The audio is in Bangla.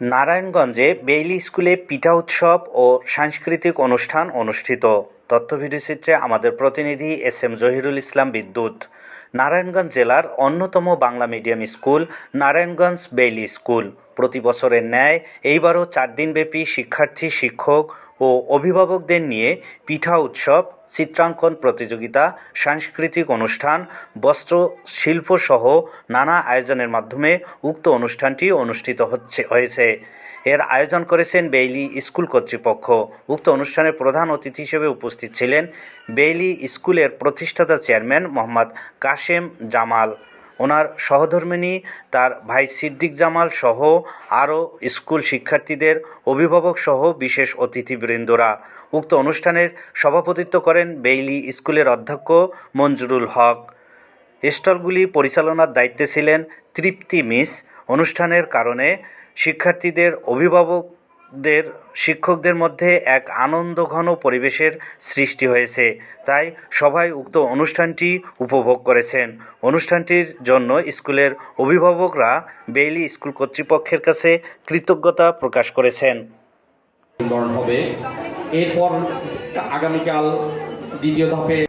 নারায়ণগঞ্জে বেইলি স্কুলে পিঠা উৎসব ও সাংস্কৃতিক অনুষ্ঠান অনুষ্ঠিত। তথ্য ভিডিওচিত্রে আমাদের প্রতিনিধি এস এম জহিরুল ইসলাম বিদ্যুৎ। নারায়ণগঞ্জ জেলার অন্যতম Bangla medium school, Narayanganj Bailey school. প্রতি বছরের ন্যায় এইবারও চার দিনব্যাপী শিক্ষার্থী, শিক্ষক ও অভিভাবকদের নিয়ে পিঠা উৎসব, চিত্রাঙ্কন প্রতিযোগিতা, সাংস্কৃতিক অনুষ্ঠান, বস্ত্র শিল্পসহ নানা আয়োজনের মাধ্যমে উক্ত অনুষ্ঠানটি অনুষ্ঠিত হচ্ছে, হয়েছে। এর আয়োজন করেছেন বেইলি স্কুল কর্তৃপক্ষ। উক্ত অনুষ্ঠানে প্রধান অতিথি হিসেবে উপস্থিত ছিলেন বেইলি স্কুলের প্রতিষ্ঠাতা চেয়ারম্যান মোহাম্মদ কাশেম জামাল। ওনার সহধর্মিণী তার ভাই সিদ্দিক জামাল সহ আরও স্কুল শিক্ষার্থীদের অভিভাবক সহ বিশেষ অতিথিবৃন্দরা। উক্ত অনুষ্ঠানের সভাপতিত্ব করেন বেইলি স্কুলের অধ্যক্ষ মঞ্জুরুল হক। স্টলগুলি পরিচালনার দায়িত্বে ছিলেন তৃপ্তি মিস। অনুষ্ঠানের কারণে শিক্ষার্থীদের অভিভাবকদের শিক্ষকদের মধ্যে এক আনন্দঘন পরিবেশের সৃষ্টি হয়েছে। তাই সবাই উক্ত অনুষ্ঠানটি উপভোগ করেছেন। অনুষ্ঠানটির জন্য স্কুলের অভিভাবকরা বেইলি স্কুল কর্তৃপক্ষের কাছে কৃতজ্ঞতা প্রকাশ করেছেন। হবে। এরপর আগামীকাল দ্বিতীয় ধাপে